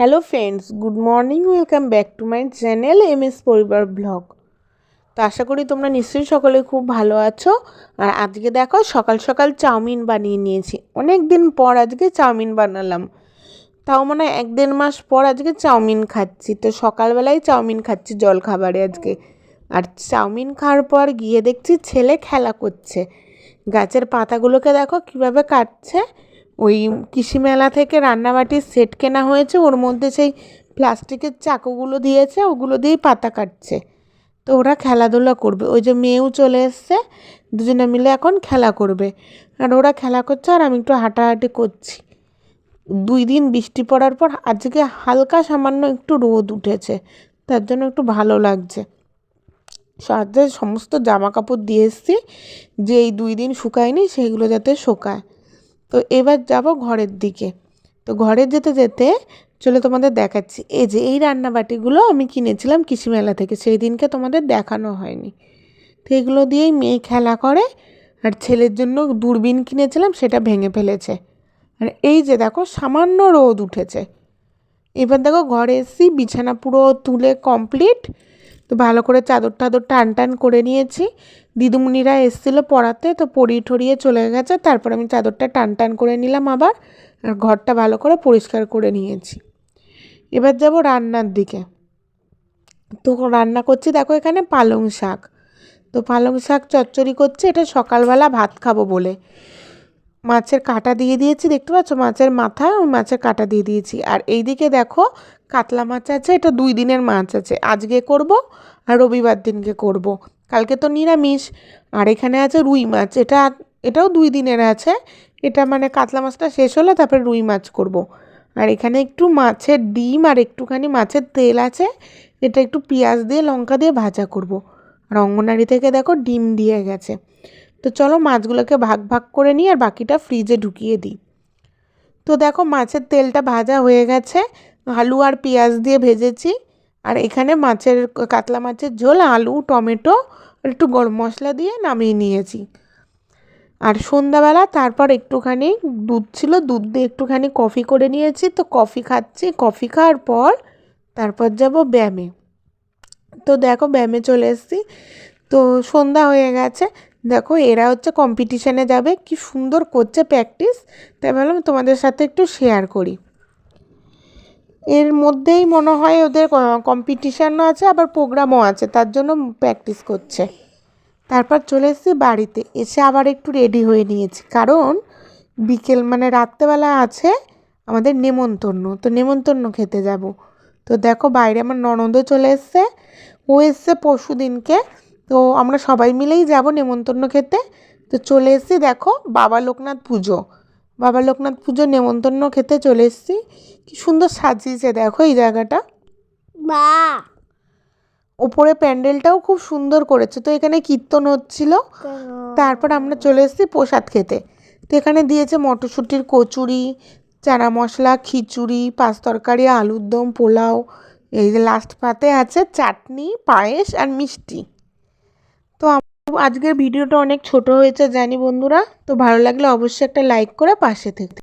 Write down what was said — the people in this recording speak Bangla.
Hello friends good morning welcome back to my channel M S পরিবার ব্লগ তো আশা করি তোমরা নিশ্চয়ই সকলে খুব ভালো আছো। আর আজকে দেখো, সকাল সকাল চাউমিন বানিয়ে নিয়েছি। অনেক দিন পর আজকে চাউমিন বানালাম। তাও মানে এক দেড় মাস পর আজকে চাউমিন খাচ্ছি। তো সকালবেলায় চাউমিন খাচ্ছি জল খাবারে আজকে। আর চাউমিন খাওয়ার পর গিয়ে দেখছি ছেলে খেলা করছে। গাছের পাতাগুলোকে দেখো কীভাবে কাটছে। ওই কৃষি মেলা থেকে রান্নাবাটির সেট কেনা হয়েছে, ওর মধ্যে সেই প্লাস্টিকের চাকুগুলো দিয়েছে, ওগুলো দিয়েই পাতা কাটছে। তো ওরা খেলাধুলা করবে। ওই যে মেয়েও চলে এসছে, দুজনে মিলে এখন খেলা করবে। আর ওরা খেলা করছে আর আমি একটু হাঁটাহাঁটি করছি। দুই দিন বৃষ্টি পড়ার পর আজকে হালকা সামান্য একটু রোদ উঠেছে, তার জন্য একটু ভালো লাগছে। সাথে সমস্ত জামা কাপড় দিয়ে এসছি যে এই দুই দিন শুকায়নি সেইগুলো যাতে শোকায়। তো এবার যাব ঘরের দিকে। তো ঘরে যেতে যেতে চলে তোমাদের দেখাচ্ছি। এই যে এই রান্নাবাটিগুলো আমি কিনেছিলাম মেলা থেকে সেই দিনকে তোমাদের দেখানো হয়নি। তো এগুলো দিয়েই মেয়ে খেলা করে আর ছেলের জন্য দূরবীন কিনেছিলাম, সেটা ভেঙে ফেলেছে। আর এই যে দেখো, সামান্য রোদ উঠেছে। এবার দেখো ঘরে এসেছি, বিছানা পুরো তুলে কমপ্লিট তো ভালো করে চাদর টাদর টান টান করে নিয়েছি। দিদিমণিরা এসেছিল পড়াতে, তো পড়িয়ে ঠরিয়ে চলে গেছে। তারপর আমি চাদরটা টান টান করে নিলাম আবার, আর ঘরটা ভালো করে পরিষ্কার করে নিয়েছি। এবার যাব রান্নার দিকে। তো রান্না করছি, দেখো এখানে পালং শাক। তো পালং শাক চচ্চড়ি করছে, এটা সকালবেলা ভাত খাব বলে। মাছের কাটা দিয়ে দিয়েছি, দেখতে পাচ্ছ? মাছের মাথা মাছের কাটা দিয়ে দিয়েছি। আর এই দিকে দেখো, কাতলা মাছ আছে, এটা দুই দিনের মাছ আছে। আজকে করব আর রবিবার দিনকে করব। কালকে তো নিরামিষ। আর এখানে আছে রুই মাছ। এটা এটাও দুই দিনের আছে। এটা মানে কাতলা মাছটা শেষ হলে তারপরে রুই মাছ করব। আর এখানে একটু মাছের ডিম আর একটুখানি মাছের তেল আছে। এটা একটু পেঁয়াজ দিয়ে, লঙ্কা দিয়ে ভাজা করব। আর অঙ্গনারী থেকে দেখো, ডিম দিয়ে গেছে। তো চলো মাছগুলোকে ভাগ ভাগ করে নিই আর বাকিটা ফ্রিজে ঢুকিয়ে দিই। তো দেখো মাছের তেলটা ভাজা হয়ে গেছে, আলু আর পেঁয়াজ দিয়ে ভেজেছি আর এখানে মাছের কাতলা মাছের ঝোল, আলু, টমেটো একটু গরম মশলা দিয়ে নামিয়ে নিয়েছি। আর সন্ধ্যাবেলা তারপর একটুখানি দুধ ছিল, দুধ দিয়ে একটুখানি কফি করে নিয়েছি। তো কফি খাচ্ছি কফি খাওয়ার পর তারপর যাব ব্যায়ামে। তো দেখো ব্যায়ামে চলে এসেছি। তো সন্ধ্যা হয়ে গেছে দেখো, এরা হচ্ছে কম্পিটিশানে যাবে, কি সুন্দর করছে প্র্যাকটিস তাই ভাবলাম তোমাদের সাথে একটু শেয়ার করি। এর মধ্যেই মনে হয় ওদের কম্পিটিশানও আছে, আবার প্রোগ্রামও আছে, তার জন্য প্র্যাকটিস করছে। তারপর চলে এসেছি বাড়িতে, এসে আবার একটু রেডি হয়ে নিয়েছি, কারণ বিকেল মানে রাত্রেবেলা আছে আমাদের নেমন্তন্ন, তো নেমন্তন্ন খেতে যাব। তো দেখো, বাইরে আমার ননদও চলে এসছে, ও এসছে পরশু দিনকে তো আমরা সবাই মিলেই যাব নেমন্তন্ন খেতে। তো চলে এসেছি দেখো বাবা লোকনাথ পুজো। বাবা লোকনাথ পুজো নেমন্তন্ন খেতে চলে এসেছি। কি সুন্দর সাজিয়েছে দেখো এই জায়গাটা। বা। ওপরে প্যান্ডেলটাও খুব সুন্দর করেছে। তো এখানে কীর্তন হচ্ছিল। তারপর আমরা চলে এসেছি প্রসাদ খেতে। তো এখানে দিয়েছে মটরশুঁটির কচুরি চানা মশলা খিচুড়ি পাঁচ তরকারি আলুর দম পোলাও এই যে লাস্ট পাতে আছে চাটনি পায়েস আর মিষ্টি। তো আজকের ভিডিওটা অনেক ছোট হয়েছে জানি বন্ধুরা, তো ভালো লাগলে অবশ্যই একটা লাইক করে পাশে থেকে